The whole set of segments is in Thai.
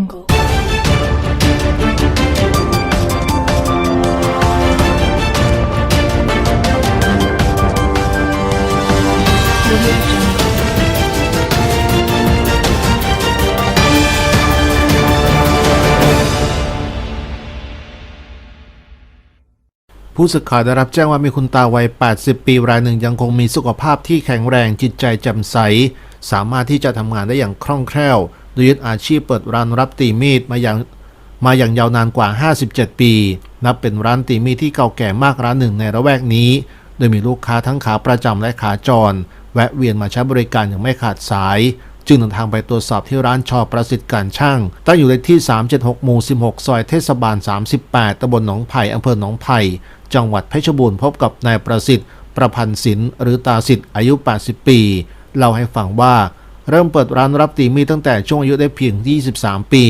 jungle. Jungle. ผู้สื่อข่าวได้รับแจ้งว่ามีคุณตาวัย 80 ปีรายหนึ่งยังคงมีสุขภาพที่แข็งแรงจิตใจแจ่มใส สามารถที่จะทำงานได้อย่างคล่องแคล่ว โดยยึดอาชีพเปิดร้านรับตีมีดมาอย่างมาอย่างยาวนานกว่า 57 ปี นับเป็นร้านตีมีดที่เก่าแก่มากร้านหนึ่งในระแวกนี้ โดยมีลูกค้าทั้งขาประจำและขาจร แวะเวียนมาใช้บริการอย่างไม่ขาดสาย จึงเดินทางไปตรวจสอบที่ร้านชอประสิทธิ์การช่าง ตั้งอยู่เลขที่ 376 หมู่ 16 ซอยเทศบาล 38 ตำบลหนองไผ่อำเภอหนองไผ่ จังหวัดเพชรบูรณ์พบกับนายประสิทธิ์ ประพันธ์ศิลป์หรือตาสิทธิ์อายุ 80 ปี เล่าให้ฟังว่า เริ่มเปิดร้านรับตีมีดตั้งแต่ช่วงอายุได้เพียง 23 ปี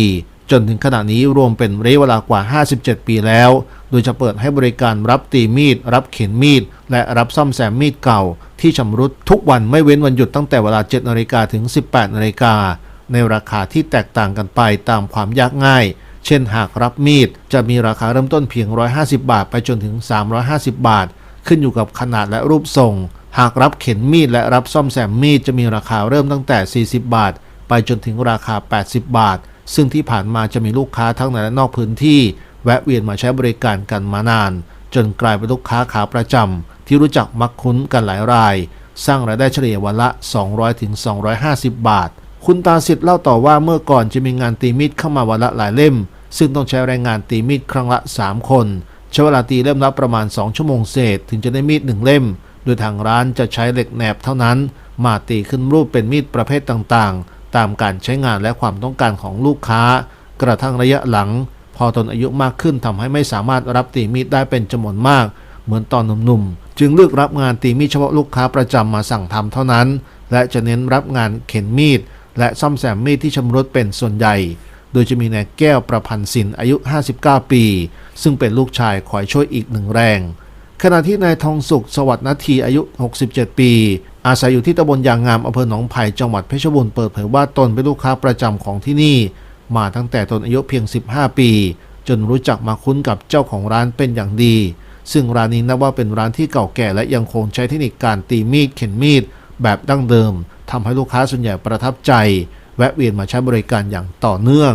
จนถึงขณะนี้รวมเป็นระยะเวลากว่า 57 ปีแล้ว โดยจะเปิดให้บริการรับตีมีด รับเข็นมีด และรับซ่อมแซมมีดเก่า ที่ชำรุดทุกวันไม่เว้นวันหยุดตั้งแต่เวลา 7นาฬิกาถึง 18นาฬิกาในราคาที่แตกต่างกันไปตามความยากง่าย เช่นหากรับมีด จะมีราคาเริ่มต้นเพียง 150 บาท ไปจนถึง 350 บาท ขึ้นอยู่กับขนาดและรูปทรง หากรับเข็นมีดและรับซ่อมแซมมีดจะมีราคาเริ่มตั้งแต่ 40 บาท ไปจนถึงราคา 80 บาท ซึ่งที่ผ่านมาจะมีลูกค้าทั้งในและนอกพื้นที่ แวะเวียนมาใช้บริการกันมานาน จนกลายเป็นลูกค้าขาประจำที่รู้จักมักคุ้นกันหลายราย สร้างรายได้เฉลี่ยวันละ 200ถึง250 บาท คุณตาสิทธิ์เล่าต่อว่าเมื่อก่อนจะมีงานตีมีดเข้ามาวันละหลายเล่ม ซึ่งต้องใช้แรงงานตีมีดครั้งละ 3 คนใช้เวลาตีเล่มละประมาณ 2 ชั่วโมงเศษ ถึงจะได้มีดหนึ่งเล่ม โดยทางร้านจะใช้เหล็กแหนบเท่านั้น มาตีขึ้นรูปเป็นมีดประเภทต่างๆ ตามการใช้งานและความต้องการของลูกค้า กระทั่งระยะหลัง พอตนอายุมากขึ้นทำให้ไม่สามารถรับตีมีดได้เป็นจำนวนมาก เหมือนตอนหนุ่มๆ จึงเลือกรับงานตีมีดเฉพาะลูกค้าประจำมาสั่งทำเท่านั้น และจะเน้นรับงานเข็นมีด และซ่อมแซมมีดที่ชำรุดเป็นส่วนใหญ่ โดยจะมีนายแก้วประพันธ์สินอายุ 59 ปี ซึ่งเป็นลูกชายคอยช่วยอีกหนึ่งแรง ขณะที่นายทองสุขสวัสดิ์นาทีอายุ 67 ปี อาศัยอยู่ที่ตำบลยางงามอำเภอหนองไผ่จังหวัดเพชรบูรณ์เปิดเผยว่าตนเป็นลูกค้าประจำของที่นี่ มาตั้งแต่ตนอายุเพียง 15 ปี จนรู้จักมาคุ้นกับเจ้าของร้านเป็นอย่างดี ซึ่งร้านนี้นับว่าเป็นร้านที่เก่าแก่และยังคงใช้เทคนิคการตีมีดเข็นมีด แบบดั้งเดิมทำให้ลูกค้าส่วนใหญ่ประทับใจ แวะเวียนมาใช้บริการอย่างต่อเนื่อง